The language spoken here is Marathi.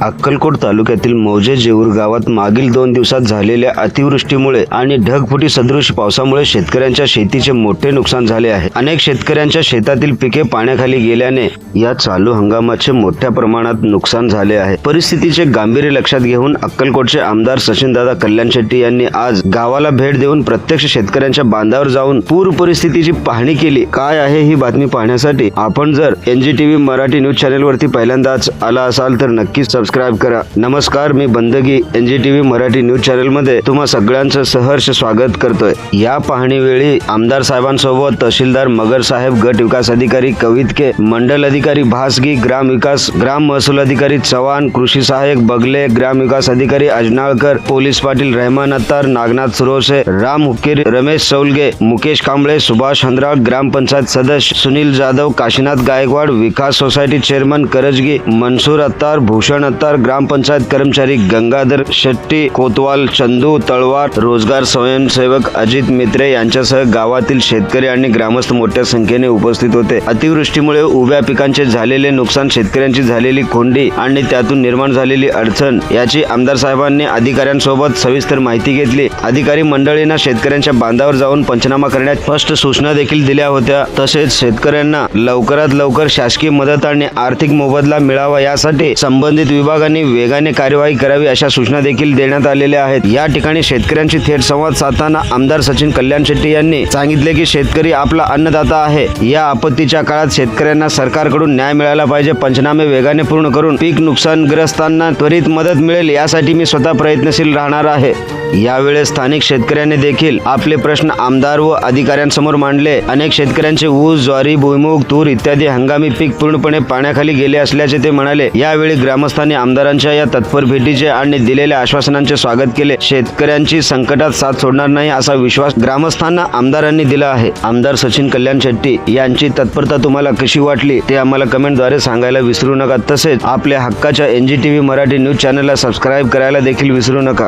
अक्कलकोट तालुक्यातील मौजे जेऊर गावात मागील दोन दिवसात झालेल्या अतिवृष्टीमुळे आणि ढगफुटी सदृश पावसामुळे शेतकऱ्यांच्या शेतीचे मोठे नुकसान झाले आहे. अनेक शेतकऱ्यांच्या शेतातील पिके पाण्याखाली गेल्याने या चालू हंगामाचे मोठ्या प्रमाणात नुकसान झाले आहे. परिस्थितीचे गांभीर्य लक्षात घेऊन अक्कलकोटचे आमदार सचिनदादा कल्याण शेट्टी यांनी आज गावाला भेट देऊन प्रत्यक्ष शेतकऱ्यांच्या बांधावर जाऊन पूर परिस्थितीची पाहणी केली. काय आहे ही बातमी पाहण्यासाठी आपण जर एनजीटीव्ही मराठी न्यूज चॅनेलवरती पहिल्यांदाच आला असाल तर नक्कीच सबस्क्राईब करा. नमस्कार मी बंदगी एनजीटीव्ही मराठी न्यूज चॅनलमध्ये तुम्हा सगळ्यांचं सहर्ष स्वागत करतोय. या पाहणीवेळी आमदार साहेबांसोबत तहसीलदार मगर साहेब गट विकास अधिकारी कवितके मंडल अधिकारी भासगी ग्राम विकास ग्राम महसूल अधिकारी चव्हाण कृषी सहाय्यक बगले ग्राम विकास अधिकारी अजनाळकर पोलीस पाटील रहमान अत्तार नागनाथ सुरोसे राम हुक्केरी रमेश सौलगे मुकेश कांबळे सुभाष हंद्राळ ग्रामपंचायत सदस्य सुनील जाधव काशीनाथ गायकवाड विकास सोसायटी चेअरमन करजगी मनसूर अत्तार भूषण अत्तार ग्रामपंचायत कर्मचारी गंगाधर शेट्टी कोतवाल चंदू तळवार रोजगार स्वयंसेवक अजित मित्रे यांच्यासह गावातील शेतकरी आणि ग्रामस्थ मोठ्या संख्येने उपस्थित होते. अतिवृष्टीमुळे उभ्या पिकांचे झालेले नुकसान शेतकऱ्यांची झालेली कोंडी आणि त्यातून निर्माण झालेली अडचण याची आमदार साहेबांनी अधिकाऱ्यांसोबत सविस्तर माहिती घेतली. अधिकारी मंडळींना शेतकऱ्यांच्या बांधावर जाऊन पंचनामा करण्यात स्पष्ट सूचना देखील दिल्या होत्या. तसेच शेतकऱ्यांना लवकरात लवकर शासकीय मदत आणि आर्थिक मोबदला मिळावा यासाठी संबंधित विभागांनी वेगाने कार्यवाही करावी अशा सूचना देखील देण्यात आलेल्या आहेत. या ठिकाणी शेतकऱ्यांशी थेट संवाद साधताना आमदार सचिन कल्याण शेट्टी यांनी सांगितले की शेतकरी आपला अन्नदाता आहे. या आपत्तीच्या काळात शेतकऱ्यांना सरकारकडून न्याय मिळाला पाहिजे. पंचनामे वेगाने पूर्ण करून पीक नुकसानग्रस्तांना त्वरित मदत मिळेल यासाठी मी स्वतः प्रयत्नशील राहणार आहे. यावेळेस स्थानिक शेतकऱ्यांनी देखील आपले प्रश्न आमदार व अधिकाऱ्यांसमोर मांडले. अनेक शेतकऱ्यांचे ऊस ज्वारी भुईमुग तूर इत्यादी हंगामी पीक पूर्णपणे पाण्याखाली गेले असल्याचे ते म्हणाले. यावेळी ग्रामस्थांनी आमदारांच्या या तत्पर भेटीचे आणि दिलेल्या आश्वासनांचे स्वागत केले. शेतकऱ्यांची संकटात साथ सोडणार नाही असा विश्वास ग्रामस्थांना आमदारांनी दिला आहे. आमदार सचिन कल्याण शेट्टी यांची तत्परता तुम्हाला कशी वाटली ते आम्हाला कमेंटद्वारे सांगायला विसरू नका. तसेच आपल्या हक्काच्या एनजीटीव्ही मराठी न्यूज चॅनलला सबस्क्राईब करायला देखील विसरू नका.